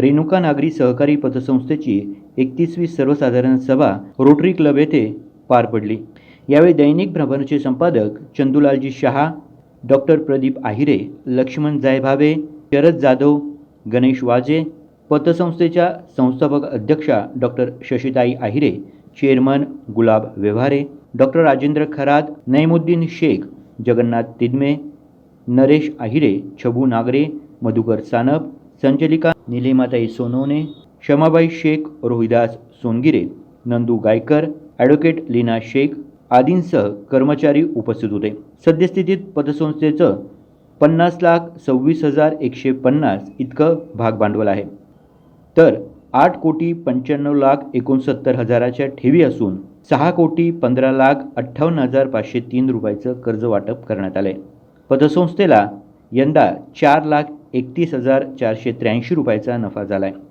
रेणुका नागरी सहकारी पतसंस्थेची एकतीसवी सर्वसाधारण सभा रोटरी क्लब येथे पार पडली. यावेळी दैनिक भ्रमणचे संपादक चंदुलालजी शहा डॉक्टर प्रदीप आहिरे लक्ष्मण जायभावे शरद जाधव गणेश वाजे पतसंस्थेच्या संस्थापक अध्यक्षा डॉक्टर शशिताई आहिरे चेअरमन गुलाब व्यवहारे डॉक्टर राजेंद्र खरात नैमुद्दीन शेख जगन्नाथ तिदमे नरेश आहिरे छबू नागरे मधुकर सानप संचलिका निलिमाताई सोनवणे शमाबाई शेख रोहिदास सोनगिरे नंदू गायकर ॲडव्होकेट लीना शेख आदींसह कर्मचारी उपस्थित होते. सद्यस्थितीत पतसंस्थेचं पन्नास लाख सव्वीस हजार एकशे पन्नास इतकं भागभांडवल आहे. तर आठ कोटी पंच्याण्णव लाख एकोणसत्तर हजाराच्या ठेवी असून सहा कोटी पंधरा लाख अठ्ठावन्न हजार पाचशे तीन रुपयाचं कर्ज वाटप करण्यात आलं आहे पतसंस्थेला यंदा चार लाख एकतीस हजार चारशे त्र्याऐंशी रुपयाचा नफा झाला आहे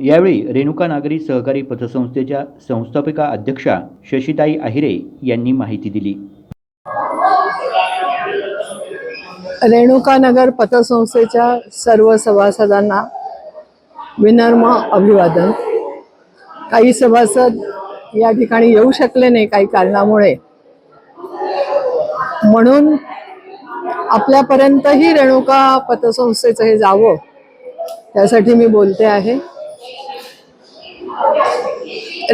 यावेळी रेणुका नागरी सहकारी पतसंस्थेच्या संस्थापिका अध्यक्षा शशिताई आहिरे यांनी माहिती दिली. रेणुकानगर पतसंस्थेच्या सर्व सभासदांना विनर्म अभिवादन. काही सभासद या ठिकाणी येऊ शकले नाही काही कारणामुळे. म्हणून आपल्यापर्यंतही रेणुका पतसंस्थेचं हे जावं त्यासाठी मी बोलते आहे.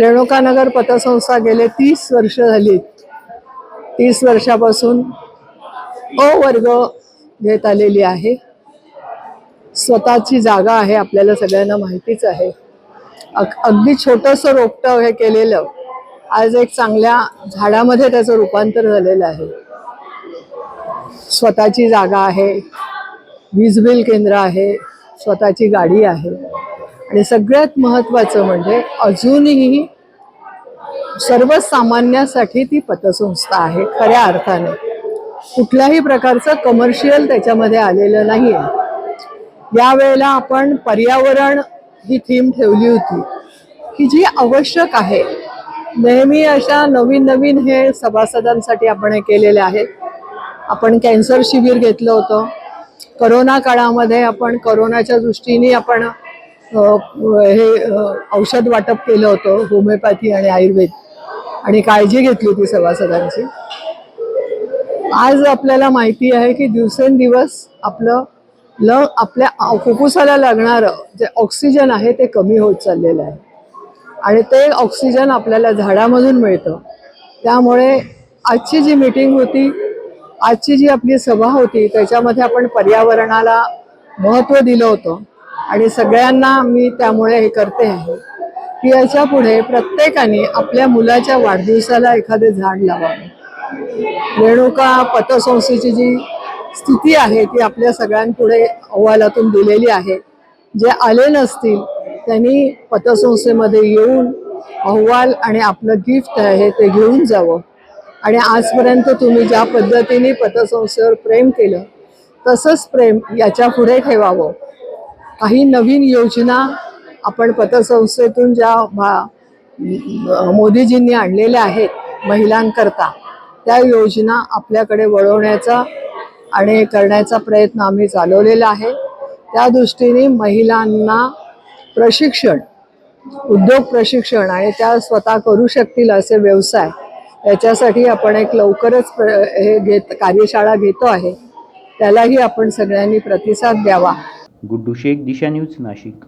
रेणुकानगर पतसंस्था गेले तीस वर्ष झाली. तीस वर्षापासून अ वर्ग घेत आलेली आहे. स्वतःची जागा आहे आपल्याला सगळ्यांना माहितीच आहे. अग अगदी छोटंसं रोपटं हे केलेलं आज एक चांगल्या झाडामध्ये त्याचं रूपांतर झालेलं आहे. स्वतःची जागा आहे वीज बिल केंद्र आहे स्वतःची गाडी आहे. आणि सगळ्यात महत्त्वाचं म्हणजे अजूनही सर्वसामान्यासाठी ती पतसंस्था आहे खऱ्या अर्थाने. कुठल्याही प्रकारचं कमर्शियल त्याच्यामध्ये आलेलं नाही आहे यावेळेला आपण पर्यावरण ही थीम ठेवली होती की जी आवश्यक आहे. नेहमी अशा नवीन नवीन हे सभासदांसाठी आपण हे केलेले आहेत. आपण कॅन्सर शिबिर घेतलं होतं. करोना काळामध्ये आपण करोनाच्या दृष्टीने आपण हे औषध वाटप केलं होतं होमिओपॅथी आणि आयुर्वेद. आणि काळजी घेतली होती सभासदांची. आज आपल्याला माहिती आहे की दिवसेंदिवस आपलं ल आपल्या फुफ्फुसाला लागणारं जे ऑक्सिजन आहे ते कमी होत चाललेलं आहे. आणि ते ऑक्सिजन आपल्याला झाडामधून मिळतं. त्यामुळे आजची जी मीटिंग होती आजची जी आपली सभा होती त्याच्यामध्ये आपण पर्यावरणाला महत्त्व दिलं होतं. आणि सगळ्यांना मी त्यामुळे हे करते आहे की याच्यापुढे प्रत्येकाने आपल्या मुलाच्या वाढदिवसाला एखादे झाड लावावं. रेणुका पतसंस्थेची जी स्थिती आहे ती आपल्या सगळ्यांपुढे अहवालातून दिलेली आहे. जे आले नसतील त्यांनी पतसंस्थेमध्ये येऊन अहवाल आणि आपलं गिफ्ट आहे ते घेऊन जावं. आणि आजपर्यंत तुम्ही ज्या पद्धतीने पतसंस्थेवर प्रेम केलं तसंच प्रेम याच्यापुढे ठेवावं. काही नवीन योजना आपण पतसंस्थेतून ज्या भा मोदीजींनी आणलेल्या आहेत महिलांकरता त्या योजना आपल्याकडे वळवण्याचा आणि करण्याचा प्रयत्न आम्ही चालवलेला आहे. त्या दृष्टीने महिलांना प्रशिक्षण उद्योग प्रशिक्षण आणि त्या स्वतः करू शकतील असे व्यवसाय याच्यासाठी आपण एक लवकरच प्र- हे घेत कार्यशाळा घेतो आहे. त्यालाही आपण सगळ्यांनी प्रतिसाद द्यावा. गुड्डू शेख दिशा न्यूज नाशिक.